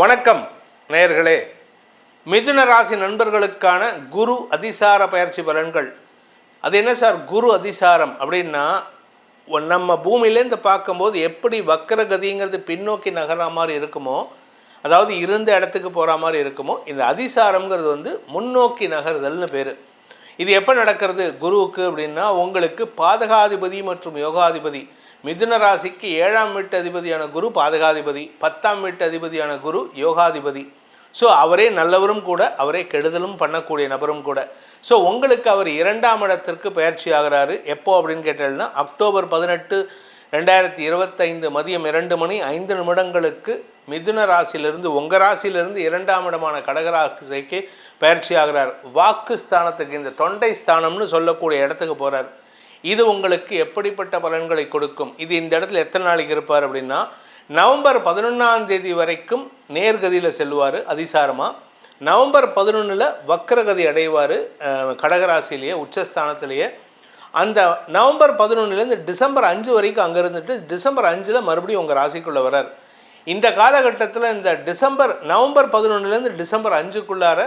வணக்கம் நேயர்களே. மிதுன ராசி நண்பர்களுக்கான குரு அதிசார பயிற்சி பலன்கள். அது என்ன சார்? குரு அதிசாரம் அப்படின்னா நம்ம பூமியிலேருந்து பார்க்கும்போது எப்படி வக்கரகதிங்கிறது பின்னோக்கி நகர்ற மாதிரி இருக்குமோ அதாவது இருந்த இடத்துக்கு போகிற மாதிரி இருக்குமோ இந்த அதிசாரம்ங்கிறது வந்து முன்னோக்கி நகருதல்னு பேர். இது எப்போ நடக்கிறது? குருவுக்கு அப்படின்னா உங்களுக்கு பாதகாதிபதி மற்றும் யோகாதிபதி. மிதுன ராசிக்கு ஏழாம் வீட்டு அதிபதியான குரு பாதகாதிபதி. பத்தாம் வீட்டு அதிபதியான குரு யோகாதிபதி. ஸோ அவரே நல்லவரும் கூட அவரே கெடுதலும் பண்ணக்கூடிய நபரும் கூட. ஸோ உங்களுக்கு அவர் இரண்டாம் இடத்திற்கு பயிற்சி ஆகிறாரு. எப்போ அப்படின்னு கேட்டால்னா அக்டோபர் பதினெட்டு ரெண்டாயிரத்தி இருபத்தைந்து மதியம் இரண்டு மணி ஐந்து நிமிடங்களுக்கு மிதுன ராசியிலிருந்து உங்கள் ராசியிலிருந்து இரண்டாம் இடமான கடகராசிக்கு பயிற்சி ஆகிறார். வாக்கு ஸ்தானத்துக்கு இந்த தொண்டை ஸ்தானம்னு சொல்லக்கூடிய இடத்துக்கு போகிறார் இது உங்களுக்கு எப்படிப்பட்ட பலன்களை கொடுக்கும்? இது இந்த இடத்துல எத்தனை நாளைக்கு இருப்பார் அப்படின்னா நவம்பர் பதினொன்றாம் தேதி வரைக்கும் நேர்கதியில் செல்வார் அதிசாரமாக நவம்பர் பதினொன்றில் வக்கரகதி அடைவார் கடகராசிலேயே உச்சஸ்தானத்திலேயே. அந்த நவம்பர் பதினொன்றுலேருந்து டிசம்பர் அஞ்சு வரைக்கும் அங்கே இருந்துட்டு டிசம்பர் அஞ்சில் மறுபடியும் உங்கள் ராசிக்குள்ளே வரார். இந்த காலகட்டத்தில் இந்த டிசம்பர் நவம்பர் பதினொன்றுலேருந்து டிசம்பர் அஞ்சுக்குள்ளார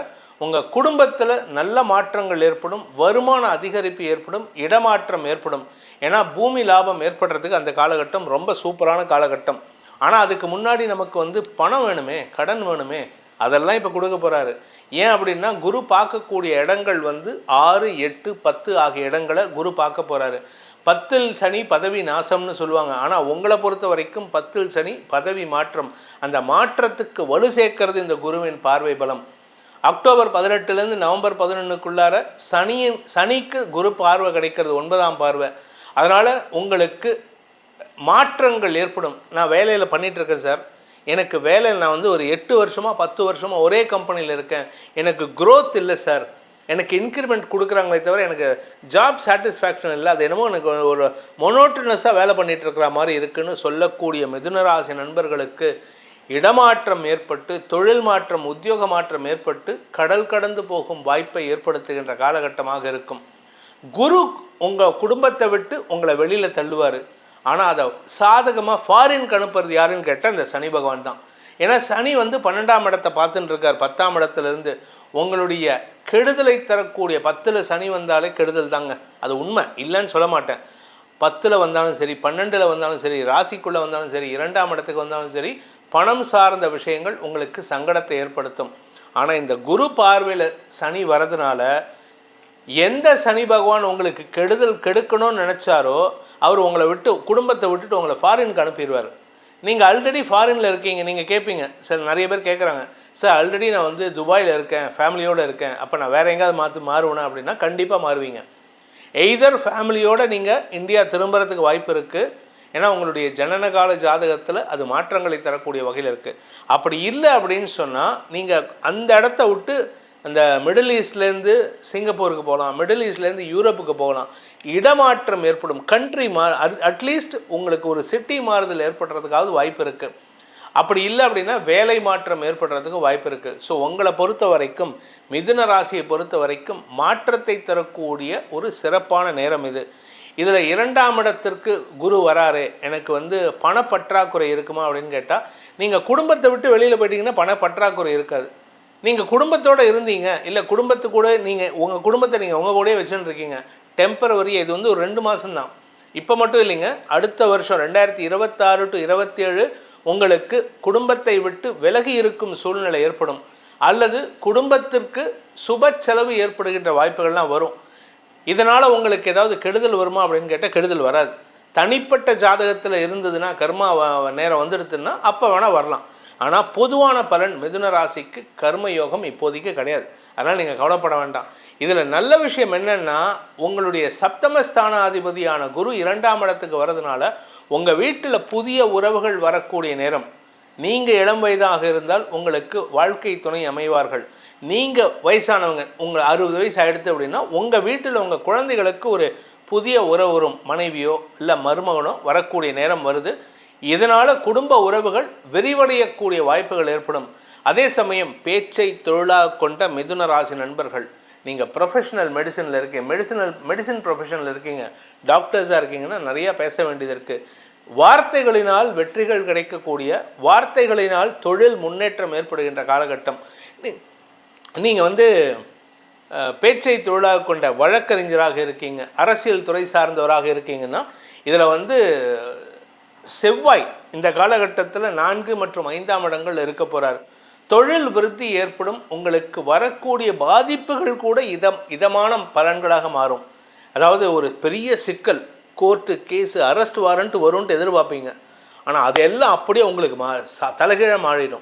உங்கள் குடும்பத்தில் நல்ல மாற்றங்கள் ஏற்படும் வருமான அதிகரிப்பு ஏற்படும் இடமாற்றம் ஏற்படும். ஏன்னா பூமி லாபம் ஏற்படுறதுக்கு அந்த காலகட்டம் ரொம்ப சூப்பரான காலகட்டம். ஆனால் அதுக்கு முன்னாடி நமக்கு வந்து பணம் வேணுமே கடன் வேணுமே அதெல்லாம் இப்போ கொடுக்க போகிறாரு ஏன் அப்படின்னா குரு பார்க்கக்கூடிய இடங்கள் வந்து ஆறு எட்டு பத்து ஆகிய இடங்களை குரு பார்க்க போகிறாரு பத்தில் சனி பதவி நாசம்னு சொல்லுவாங்க. ஆனால் உங்களை பொறுத்த வரைக்கும் பத்தில் சனி பதவி மாற்றம். அந்த மாற்றத்துக்கு வலு சேர்க்கறது இந்த குருவின் பார்வை பலம். அக்டோபர் பதினெட்டுலேருந்து நவம்பர் பதினொன்றுக்குள்ளார சனியின் சனிக்கு குரு பார்வை கிடைக்கிறது ஒன்பதாம் பார்வை. அதனால் உங்களுக்கு மாற்றங்கள் ஏற்படும். நான் வேலையில் பண்ணிகிட்ருக்கேன் சார். எனக்கு வேலையில் நான் வந்து ஒரு எட்டு வருஷமாக பத்து வருஷமாக ஒரே கம்பெனியில் இருக்கேன். எனக்கு க்ரோத் இல்லை சார். எனக்கு இன்க்ரிமெண்ட் கொடுக்குறாங்களே தவிர எனக்கு ஜாப் சாட்டிஸ்ஃபேக்ஷன் இல்லை. அது என்னமோ எனக்கு ஒரு மொனோட்டனஸாக வேலை பண்ணிட்டு இருக்கிற மாதிரி இருக்குன்னு சொல்லக்கூடிய மிதுனராசி நண்பர்களுக்கு இடமாற்றம் ஏற்பட்டு தொழில் மாற்றம் உத்தியோக மாற்றம் ஏற்பட்டு கடல் கடந்து போகும் வாய்ப்பை ஏற்படுத்துகின்ற காலகட்டமாக இருக்கும். குரு உங்கள் குடும்பத்தை விட்டு உங்களை வெளியில் தள்ளுவார். ஆனால் அதை சாதகமாக ஃபாரின் அனுப்புறது யாருன்னு கேட்டால் இந்த சனி பகவான் தான். ஏன்னா சனி வந்து பன்னெண்டாம் இடத்தை பார்த்துட்டு இருக்கார். பத்தாம் இடத்துலேருந்து உங்களுடைய கெடுதலை தரக்கூடிய பத்தில் சனி வந்தாலே கெடுதல் தாங்க. அது உண்மை. இல்லைன்னு சொல்ல மாட்டேன். பத்தில் வந்தாலும் சரி பன்னெண்டில் வந்தாலும் சரி ராசிக்குள்ளே வந்தாலும் சரி இரண்டாம் இடத்துக்கு வந்தாலும் சரி பணம் சார்ந்த விஷயங்கள் உங்களுக்கு சங்கடத்தை ஏற்படுத்தும். ஆனால் இந்த குரு பார்வையில் சனி வரதுனால எந்த சனி பகவான் உங்களுக்கு கெடுதல் கெடுக்கணும்னு நினச்சாரோ அவர் உங்களை விட்டு குடும்பத்தை விட்டுட்டு உங்களை ஃபாரினுக்கு அனுப்பிடுவார் நீங்கள் ஆல்ரெடி ஃபாரினில் இருக்கீங்க நீங்கள் கேட்பீங்க சார் நிறைய பேர் கேட்குறாங்க சார் ஆல்ரெடி நான் வந்து துபாயில் இருக்கேன் ஃபேமிலியோடு இருக்கேன். அப்போ நான் வேறு எங்கேயாவது மாற்று மாறுவேனா? அப்படின்னா கண்டிப்பாக மாறுவீங்க. எய்தர் ஃபேமிலியோடு நீங்கள் இந்தியா திரும்புறதுக்கு வாய்ப்பு இருக்குது ஏன்னா உங்களுடைய ஜனனகால ஜாதகத்தில் அது மாற்றங்களை தரக்கூடிய வகையில் இருக்குது அப்படி இல்லை அப்படின்னு சொன்னால் நீங்கள் அந்த இடத்த விட்டு அந்த மிடில் ஈஸ்ட்லேருந்து சிங்கப்பூருக்கு போகலாம் மிடில் ஈஸ்ட்லேருந்து யூரோப்புக்கு போகலாம். இடமாற்றம் ஏற்படும். கண்ட்ரி மா அட்லீஸ்ட் உங்களுக்கு ஒரு சிட்டி மாறுதல் ஏற்படுறதுக்காவது வாய்ப்பு இருக்குது அப்படி இல்லை அப்படின்னா வேலை மாற்றம் ஏற்படுறதுக்கு வாய்ப்பு இருக்குது ஸோ உங்களை பொறுத்த வரைக்கும் மிதுன ராசியை பொறுத்த வரைக்கும் மாற்றத்தை தரக்கூடிய ஒரு சிறப்பான நேரம் இது. இதில் இரண்டாம் இடத்திற்கு குரு வராரு. எனக்கு வந்து பணப்பற்றாக்குறை இருக்குமா அப்படின்னு கேட்டால் நீங்கள் குடும்பத்தை விட்டு வெளியில் போயிட்டீங்கன்னா பணப்பற்றாக்குறை இருக்காது. நீங்கள் குடும்பத்தோடு இருந்தீங்க இல்லை குடும்பத்து கூட நீங்கள் உங்கள் குடும்பத்தை நீங்கள் உங்கள் கூடயே வச்சுன்னு இருக்கீங்க டெம்பரவரி இது வந்து ஒரு ரெண்டு மாதம்தான் இப்போ மட்டும் இல்லைங்க அடுத்த வருஷம் ரெண்டாயிரத்தி இருபத்தாறு டு இருபத்தேழு உங்களுக்கு குடும்பத்தை விட்டு விலகி இருக்கும் சூழ்நிலை ஏற்படும். அல்லது குடும்பத்திற்கு சுப செலவு ஏற்படுகின்ற வாய்ப்புகள்லாம் வரும். இதனால் உங்களுக்கு ஏதாவது கெடுதல் வருமா அப்படின்னு கேட்டால் கெடுதல் வராது. தனிப்பட்ட ஜாதகத்தில் இருந்ததுன்னா கர்மா நேரம் வந்துடுதுன்னா அப்போ வேணால் வரலாம். ஆனால் பொதுவான பலன் மிதுன ராசிக்கு கர்ம யோகம் இப்போதைக்கு கிடையாது. அதனால் நீங்கள் கவலைப்பட வேண்டாம். இதில் நல்ல விஷயம் என்னென்னா உங்களுடைய சப்தமஸ்தானாதிபதியான குரு இரண்டாம் இடத்துக்கு வர்றதுனால உங்கள் வீட்டில் புதிய உறவுகள் வரக்கூடிய நேரம். நீங்கள் இளம் வயதாக இருந்தால் உங்களுக்கு வாழ்க்கை துணை அமைவார்கள். நீங்கள் வயசானவங்க உங்கள் அறுபது வயசு ஆகிடுது அப்படின்னா உங்கள் வீட்டில் உங்கள் குழந்தைகளுக்கு ஒரு புதிய உறவு வரும். மனைவியோ இல்லை மருமகனோ வரக்கூடிய நேரம் வருது. இதனால் குடும்ப உறவுகள் விரிவடையக்கூடிய வாய்ப்புகள் ஏற்படும். அதே சமயம் பேச்சை தொழிலாக கொண்ட மிதுன ராசி நண்பர்கள் நீங்கள் ப்ரொஃபஷனல் மெடிசனில் இருக்கீங்க. மெடிசனல் மெடிசன் ப்ரொஃபஷனில் இருக்கீங்க. டாக்டர்ஸாக இருக்கீங்கன்னா நிறையா பேச வேண்டியது இருக்குது வார்த்தைகளினால் வெற்றிகள் கிடைக்கக்கூடிய வார்த்தைகளினால் தொழில் முன்னேற்றம் ஏற்படுகின்ற காலகட்டம். நீ- நீங்கள் வந்து பேச்சை தொழிலாக கொண்ட வழக்கறிஞராக இருக்கீங்க அரசியல் துறை சார்ந்தவராக இருக்கீங்கன்னா இதில் வந்து செவ்வாய் இந்த காலகட்டத்தில் நான்கு மற்றும் ஐந்தாம் இடங்கள் இருக்க போகிறார் தொழில் விருத்தி ஏற்படும் உங்களுக்கு வரக்கூடிய பாதிப்புகள் கூட இதம் இதமான பலன்களாக மாறும். அதாவது ஒரு பெரிய சிக்கல் கோர்ட்டு கேஸு அரெஸ்ட் வாரண்ட் வரும்ன்ட்டு எதிர்பார்ப்பீங்க. ஆனால் அதெல்லாம் அப்படியே உங்களுக்கு மா ச- மாறிடும்.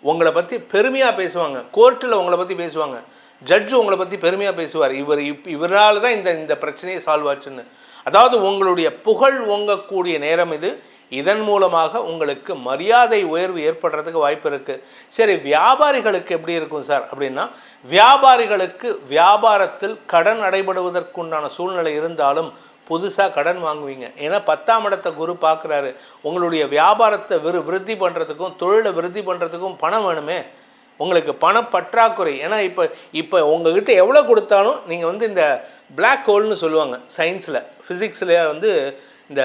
உங்களை பற்றி பெருமையாக பேசுவாங்க. கோர்ட்டில் உங்களை பற்றி பேசுவாங்க. ஜட்ஜு உங்களை பற்றி பெருமையாக பேசுவார். இவர் இப் இவரால் தான் இந்த இந்த பிரச்சனையை சால்வ் ஆச்சுன்னு. அதாவது உங்களுடைய புகழ் ஓங்கக்கூடிய நேரம் இது. இதன் மூலமாக உங்களுக்கு மரியாதை உயர்வு ஏற்படுறதுக்கு வாய்ப்பு இருக்குது சரி வியாபாரிகளுக்கு எப்படி இருக்கும் சார்? அப்படின்னா வியாபாரிகளுக்கு வியாபாரத்தில் கடன் அடைபடுவதற்குண்டான சூழ்நிலை இருந்தாலும் புதுசாக கடன் வாங்குவீங்க. ஏன்னா பத்தாம் இடத்த குரு பார்க்குறாரு. உங்களுடைய வியாபாரத்தை விரு விருத்தி பண்ணுறதுக்கும் தொழிலை விருத்தி பண்ணுறதுக்கும் பணம் வேணுமே. உங்களுக்கு பண பற்றாக்குறை. ஏன்னா இப்போ இப்போ உங்ககிட்ட எவ்வளோ கொடுத்தாலும் நீங்கள் வந்து இந்த பிளாக் ஹோல்னு சொல்லுவாங்க சயின்ஸில் ஃபிசிக்ஸில் வந்து இந்த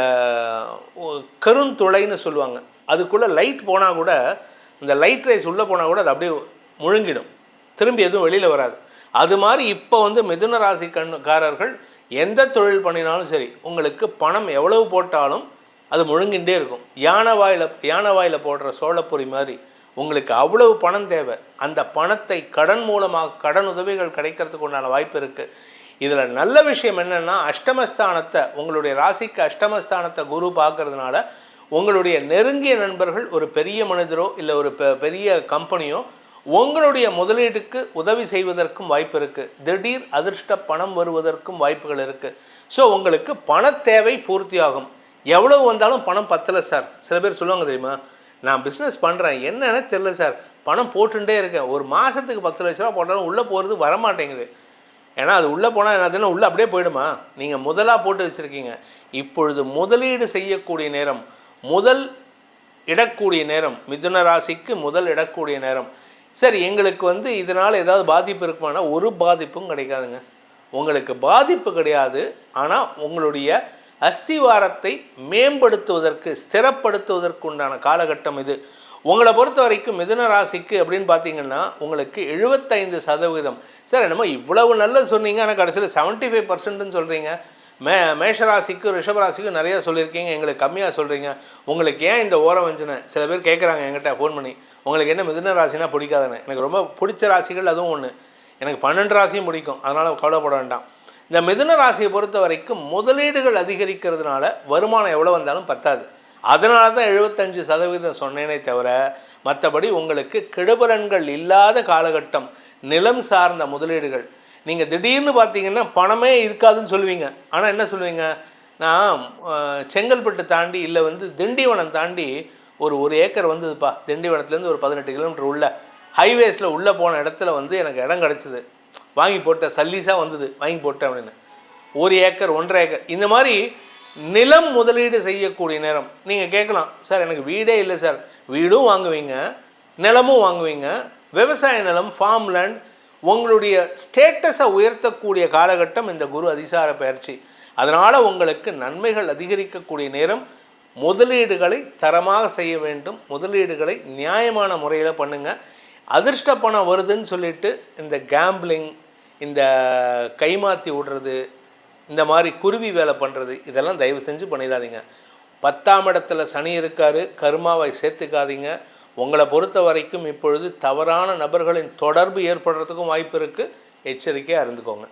கருந்துளைன்னு சொல்லுவாங்க. அதுக்குள்ளே லைட் போனால் கூட இந்த லைட் ரைஸ் உள்ளே போனால் கூட அது அப்படியே முழுங்கிடும். திரும்பி எதுவும் வெளியில் வராது. அது மாதிரி இப்போ வந்து மிதுன ராசி கண்ணுக்காரர்கள் எந்த தொழில் பண்ணினாலும் சரி உங்களுக்கு பணம் எவ்வளவு போட்டாலும் அது முழுங்கின்றே இருக்கும். யானை வாயில் யானை வாயில் போடுற சோழப்பொறி மாதிரி உங்களுக்கு அவ்வளவு பணம் தேவை. அந்த பணத்தை கடன் மூலமாக கடன் உதவிகள் கிடைக்கிறதுக்கு உண்டான வாய்ப்பு இருக்குது இதில் நல்ல விஷயம் என்னென்னா அஷ்டமஸ்தானத்தை உங்களுடைய ராசிக்கு அஷ்டமஸ்தானத்தை குரு பார்க்கறதுனால உங்களுடைய நெருங்கிய நண்பர்கள் ஒரு பெரிய மனிதரோ இல்லை ஒரு பெ- பெரிய கம்பெனியோ உங்களுடைய முதலீட்டுக்கு உதவி செய்வதற்கும் வாய்ப்பு இருக்குது திடீர் அதிர்ஷ்ட பணம் வருவதற்கும் வாய்ப்புகள் இருக்குது ஸோ உங்களுக்கு பண தேவை பூர்த்தியாகும். எவ்வளவு வந்தாலும் பணம் பத்தலை சார் சில பேர் சொல்லுவாங்க தெரியுமா? நான் பிஸ்னஸ் பண்ணுறேன் என்னன்னு தெரில சார் பணம் போட்டுட்டே இருக்கேன். ஒரு மாதத்துக்கு பத்து லட்ச ரூபா போட்டாலும் உள்ளே போகிறது வரமாட்டேங்குது. ஏன்னா அது உள்ளே போனால் என்னதுன்னா உள்ளே அப்படியே போயிடுமா? நீங்கள் முதலாக போட்டு வச்சுருக்கீங்க. இப்பொழுது முதலீடு செய்யக்கூடிய நேரம் முதல் இடக்கூடிய நேரம் மிதுன ராசிக்கு முதல் இடக்கூடிய நேரம். சரி எங்களுக்கு வந்து இதனால் ஏதாவது பாதிப்பு இருக்குமானா ஒரு பாதிப்பும் கிடைக்காதுங்க. உங்களுக்கு பாதிப்பு கிடையாது ஆனால் உங்களுடைய அஸ்திவாரத்தை மேம்படுத்துவதற்கு ஸ்திரப்படுத்துவதற்கு உண்டான காலகட்டம் இது. உங்களை பொறுத்த வரைக்கும் மிதுன ராசிக்கு அப்படின்னு பார்த்தீங்கன்னா உங்களுக்கு எழுபத்தைந்து சதவீதம். சார் என்னமோ இவ்வளவு நல்லது சொன்னீங்க ஆனால் கடைசியில் செவன்ட்டி ஃபைவ் பர்சன்ட்னு சொல்கிறீங்க மே மேஷராசிக்கு ரிஷபராசிக்கு நிறைய சொல்லியிருக்கீங்க. எங்களுக்கு கம்மியாக சொல்கிறீங்க உங்களுக்கு ஏன் இந்த ஓரம் வஞ்சின சில பேர் கேட்குறாங்க என்கிட்ட ஃபோன் பண்ணி. உங்களுக்கு என்ன மிதுன ராசினா பிடிக்காதுன்னு. எனக்கு ரொம்ப பிடிச்ச ராசிகள் அதுவும் ஒன்று எனக்கு பன்னெண்டு ராசியும் பிடிக்கும். அதனால் கவலைப்பட வேண்டாம். இந்த மிதுன ராசியை பொறுத்த வரைக்கும் முதலீடுகள் அதிகரிக்கிறதுனால வருமானம் எவ்வளோ வந்தாலும் பத்தாது. அதனால தான் எழுபத்தஞ்சு சதவீதம் சொன்னேனே தவிர மற்றபடி உங்களுக்கு கெடுபலன்கள் இல்லாத காலகட்டம் நிலம் சார்ந்த முதலீடுகள் நீங்கள் திடீர்னு பார்த்தீங்கன்னா பணமே இருக்காதுன்னு சொல்லுவீங்க. ஆனால் என்ன சொல்லுவீங்க? நான் செங்கல்பட்டு தாண்டி இல்லை வந்து திண்டிவனம் தாண்டி ஒரு ஒரு ஏக்கர் வந்ததுப்பா. திண்டிவனத்துலேருந்து ஒரு பதினெட்டு கிலோமீட்டர் உள்ள ஹைவேஸில் உள்ளே போன இடத்துல வந்து எனக்கு இடம் கிடச்சிது. வாங்கி போட்டேன் சல்லீஸாக வந்தது. வாங்கி போட்டேன் அப்படின்னு. ஒரு ஏக்கர் ஒன்றரை ஏக்கர். இந்த மாதிரி நிலம் முதலீடு செய்யக்கூடிய நேரம். நீங்கள் கேட்கலாம் சார் எனக்கு வீடே இல்லை சார். வீடும் வாங்குவீங்க நிலமும் வாங்குவீங்க. விவசாய நிலம் ஃபார்ம் லேண்ட் உங்களுடைய ஸ்டேட்டஸை உயர்த்தக்கூடிய காலகட்டம் இந்த குரு அதிசார பயிற்சி. அதனால் உங்களுக்கு நன்மைகள் அதிகரிக்கக்கூடிய நேரம் முதலீடுகளை தரமாக செய்ய வேண்டும். முதலீடுகளை நியாயமான முறையில் பண்ணுங்கள் அதிர்ஷ்ட பணம் வருதுன்னு சொல்லிட்டு இந்த கேம்பிளிங் இந்த கைமாற்றி விடுறது இந்த மாதிரி குருவி வேலை பண்ணுறது இதெல்லாம் தயவு செஞ்சு பண்ணிடாதீங்க. பத்தாம் இடத்துல சனி இருக்காரு கருமாவை சேர்த்துக்காதீங்க. உங்களை பொறுத்த வரைக்கும் இப்பொழுது தவறான நபர்களின் தொடர்பு ஏற்படுறதுக்கும் வாய்ப்பு இருக்குது எச்சரிக்கையாக இருந்துக்கோங்க.